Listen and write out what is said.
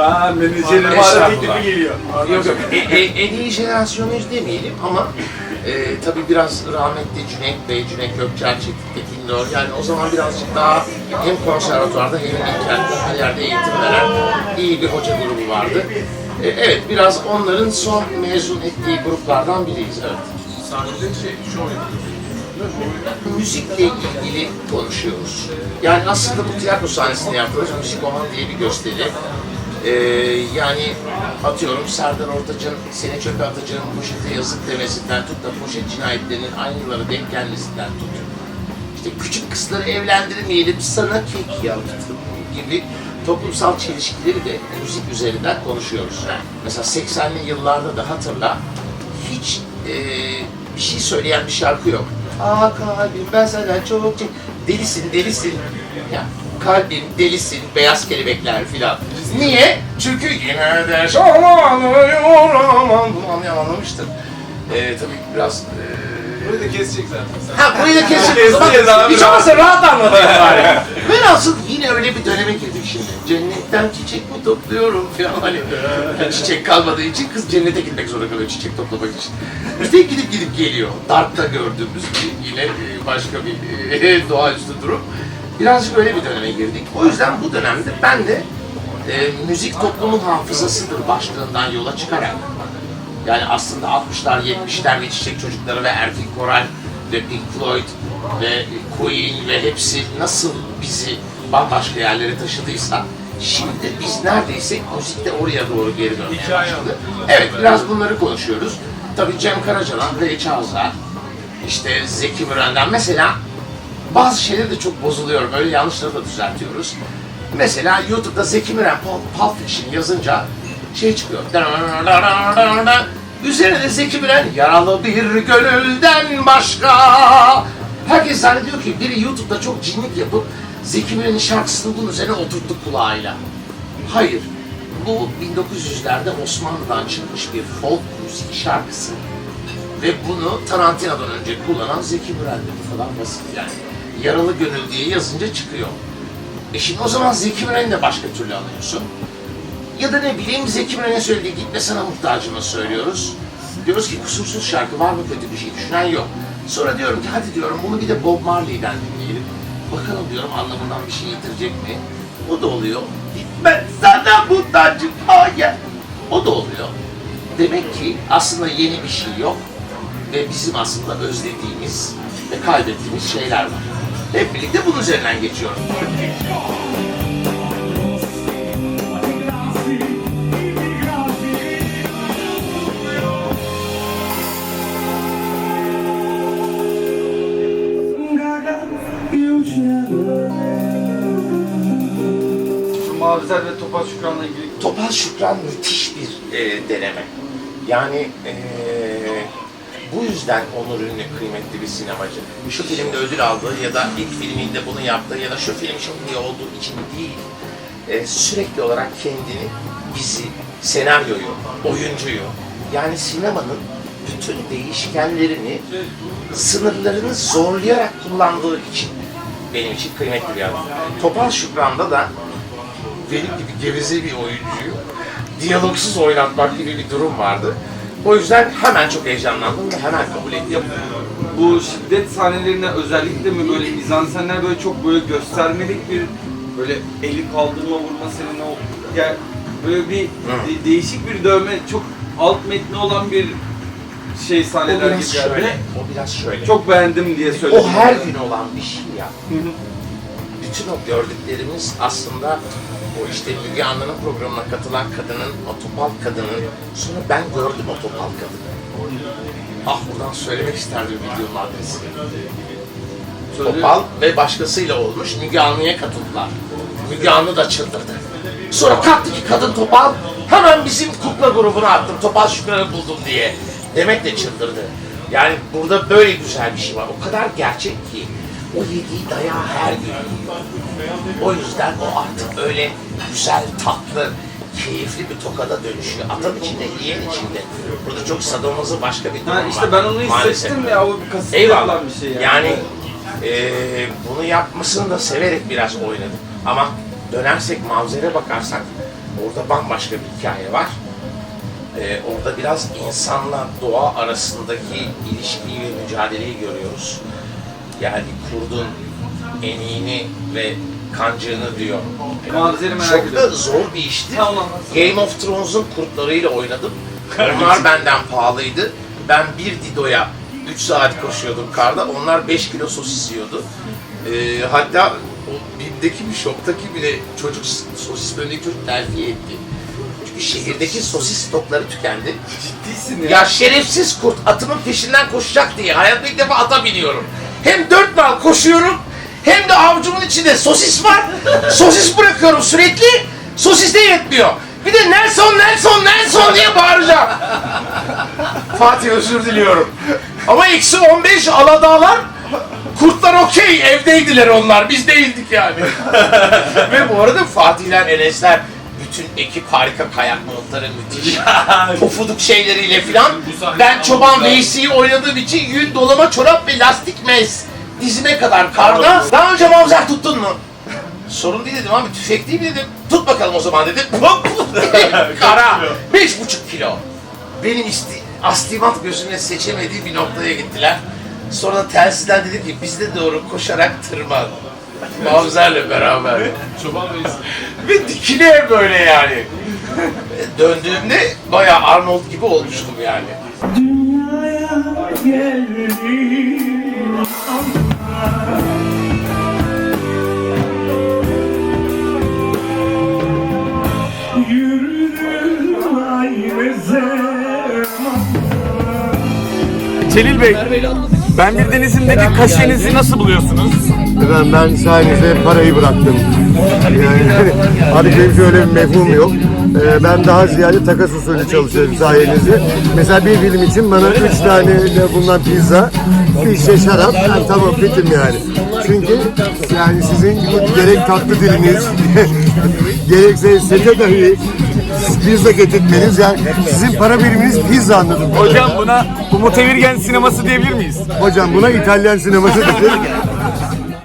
Ben menajerim ara teklifi geliyor. Yok yok. E, e, en iyi jenerasyonuyuz demeyelim ama e, tabii biraz rahmetli Cüneyt Bey, Cüneyt Gökçer, Çetin Tekindor yani o zaman birazcık daha hem konservatuvarda hem İlker'de her yerde eğitim veren iyi bir hoca grubu vardı. E, evet biraz onların son mezun ettiği gruplardan biriyiz evet. Sahnede şey, şov müzikle ilgili konuşuyoruz. Yani aslında bu tiyatro sahnesinde yaptığımız Müzik Oman diye bir gösteri. Ee, yani atıyorum Serdar Ortaç'ın Seni Çöpe Atacağım poşete yazık demesinden tut da poşet cinayetlerinin aynı yıllara denk gelmesinden tut. İşte küçük kızları evlendirmeyelim sana kek yaptım gibi toplumsal çelişkileri de müzik üzerinden konuşuyoruz. Mesela 80'li yıllarda da hatırla hiç e, bir şey söyleyen bir şarkı yok. Aa kalbim ben senden çok çok delisin delisin. Ya kalbim delisin beyaz kelebekler filan. Niye? Çünkü yine de şalanıyor aman bunu anlayan anlamıştır. E, tabii biraz e, Burayı da kesecek zaten. Ha burayı da kesin. Keseceğiz abi, Hiç olmazsa rahat anlatayım bari. Ben asıl yine öyle bir döneme girdik şimdi. Cennetten çiçek mi topluyorum falan hani. Yani çiçek kalmadığı için kız cennete gitmek zorunda kalıyor çiçek toplamak için. İşte gidip gidip geliyor. Dart'ta gördüğümüz yine e, başka bir e, doğaüstü durum. Birazcık öyle bir döneme girdik. O yüzden bu dönemde ben de e, müzik toplumun hafızasıdır başlığından yola çıkarak yani aslında 60'lar, 70'ler ve Çiçek Çocukları ve Erkin Koral ve Pink Floyd ve Queen ve hepsi nasıl bizi bambaşka yerlere taşıdıysa şimdi biz neredeyse müzikte oraya doğru geri dönmeye başladı. Evet, biraz bunları konuşuyoruz. Tabii Cem Karaca'dan, Ray Charles'dan, işte Zeki Müren'den mesela bazı şeyler de çok bozuluyor. Böyle yanlışları da düzeltiyoruz. Mesela YouTube'da Zeki Müren Pulp, Fiction yazınca şey çıkıyor. Üzerine de Zeki Müren yaralı bir gönülden başka. Herkes zannediyor ki biri YouTube'da çok cinlik yapıp Zeki Müren'in şarkısını bunun üzerine oturttu kulağıyla. Hayır. Bu 1900'lerde Osmanlı'dan çıkmış bir folk müzik şarkısı. Ve bunu Tarantino'dan önce kullanan Zeki Müren'di. Bu falan basit yani. Yaralı gönül diye yazınca çıkıyor. E şimdi o zaman Zeki Müren'i de başka türlü alıyorsun. Ya da ne bileyim Zeki Müren'e söylediği gitme sana muhtacımı söylüyoruz. Diyoruz ki kusursuz şarkı var mı kötü bir şey düşünen yok. Sonra diyorum ki hadi diyorum bunu bir de Bob Marley'den dinleyelim. Bakalım diyorum anlamından bir şey yitirecek mi? O da oluyor. Gitme sana muhtacım hayır. O da oluyor. Demek ki aslında yeni bir şey yok. Ve bizim aslında özlediğimiz ve kaybettiğimiz şeyler var. Hep birlikte bunun üzerinden geçiyoruz. Şu Mavizer ve Topal Şükran'la ilgili Topal Şükran müthiş bir e, deneme. Yani e, bu yüzden Onur Ünlü kıymetli bir sinemacı. Şu filmde ödül aldığı ya da ilk filminde bunu yaptığı ya da şu film çok iyi olduğu için değil. E, sürekli olarak kendini, bizi, senaryoyu, oyuncuyu yani sinemanın bütün değişkenlerini, sınırlarını zorlayarak kullandığı için benim için kıymetli bir adam. Topal Şükran'da da benim gibi geveze bir oyuncuyu diyalogsuz oynatmak gibi bir durum vardı. O yüzden hemen çok heyecanlandım ve hemen kabul ettim. bu şiddet sahnelerine özellikle mi böyle mizansenler böyle çok böyle göstermelik bir böyle eli kaldırma vurma senin o yani böyle bir de- değişik bir dövme çok alt metni olan bir şey O sahneler biraz gibi geldi. şöyle, o biraz şöyle. Çok beğendim diye söyledim. o her gün olan bir şey ya. Hı hı. Bütün o gördüklerimiz aslında o işte Müge Anlı'nın programına katılan kadının, o topal kadının, sonra ben gördüm o topal kadını. Ah buradan söylemek isterdim videonun adresini. Topal ve başkasıyla olmuş. Müge Anlı'ya katıldılar. Müge Anlı da çıldırdı. Sonra kalktı ki kadın Topal hemen bizim kukla grubuna attım. Topal Şükran'ı buldum diye. Demek de çıldırdı. Yani burada böyle güzel bir şey var. O kadar gerçek ki o yediği dayağı her gün yiyor. O yüzden o artık öyle güzel, tatlı, keyifli bir tokada dönüşüyor. Atan içinde, yiyen içinde. Burada çok sadomozu başka bir durum Ha, var. işte ben onu Maalesef. hissettim ya o bir kasıtlı Eyvallah. yapılan bir şey yani. Yani eee, bunu yapmasını da severek biraz oynadım. Ama dönersek Mavzer'e bakarsak Orada bambaşka bir hikaye var. Ee, orada biraz insanla doğa arasındaki ilişkiyi ve mücadeleyi görüyoruz. Yani kurdun eniğini ve kancığını diyor. Mavzeri merak Çok da ediyorum. zor bir işti. Tamam. Game of Thrones'un kurtlarıyla oynadım. Onlar benden pahalıydı. Ben bir Dido'ya 3 saat koşuyordum karda. Onlar 5 kilo sosis yiyordu. Ee, hatta o BİM'deki bir şoktaki bile çocuk sosis bölümündeki çocuk terfi etti. Çünkü şehirdeki sosis stokları tükendi. Ciddisin ya. Ya şerefsiz kurt atımın peşinden koşacak diye hayatımda ilk defa ata biniyorum. Hem dört nal koşuyorum hem de avcumun içinde sosis var. Sosis bırakıyorum sürekli. Sosis de yetmiyor. Bir de Nelson, Nelson, Nelson diye bağıracağım. Fatih özür diliyorum. Ama eksi 15 Aladağlar Kurtlar okey, evdeydiler onlar, biz değildik yani. Ve bu arada Fatihler, Enesler, bütün ekip harika kayak montları müthiş. Pofuduk şeyleriyle filan. Ben Çoban. Veysi'yi oynadığım için yün dolama çorap ve lastik mez. Dizime kadar karda. Daha önce mavzer tuttun mu? Sorun değil dedim abi tüfek değil mi dedim. Tut bakalım o zaman dedim. Hop! Kara. Beş buçuk kilo. Benim isti astimat gözüne seçemediği bir noktaya gittiler. Sonra telsizden dedim ki biz de doğru koşarak tırman. Mavzerle beraber. Çoban Reis. Ve dikine böyle yani. Döndüğümde bayağı Arnold gibi olmuştum yani. Dünyaya geldim Celil Bey, ben bir denizimdeki kaşenizi nasıl buluyorsunuz? Efendim ben sayenizde parayı bıraktım. Yani artık benim şöyle bir mefhum yok. Ee, ben daha ziyade takas usulü çalışıyorum sayenizde. Mesela bir film için bana üç tane de bundan pizza, bir şişe şarap, ben tamam bitim yani. Çünkü yani sizin gerek tatlı diliniz, gerekse sete dahi pizza getirtmeniz yani sizin para biriminiz pizza anladım. Hocam buna Umut Evirgen sineması diyebilir miyiz? Hocam buna İtalyan sineması dedi.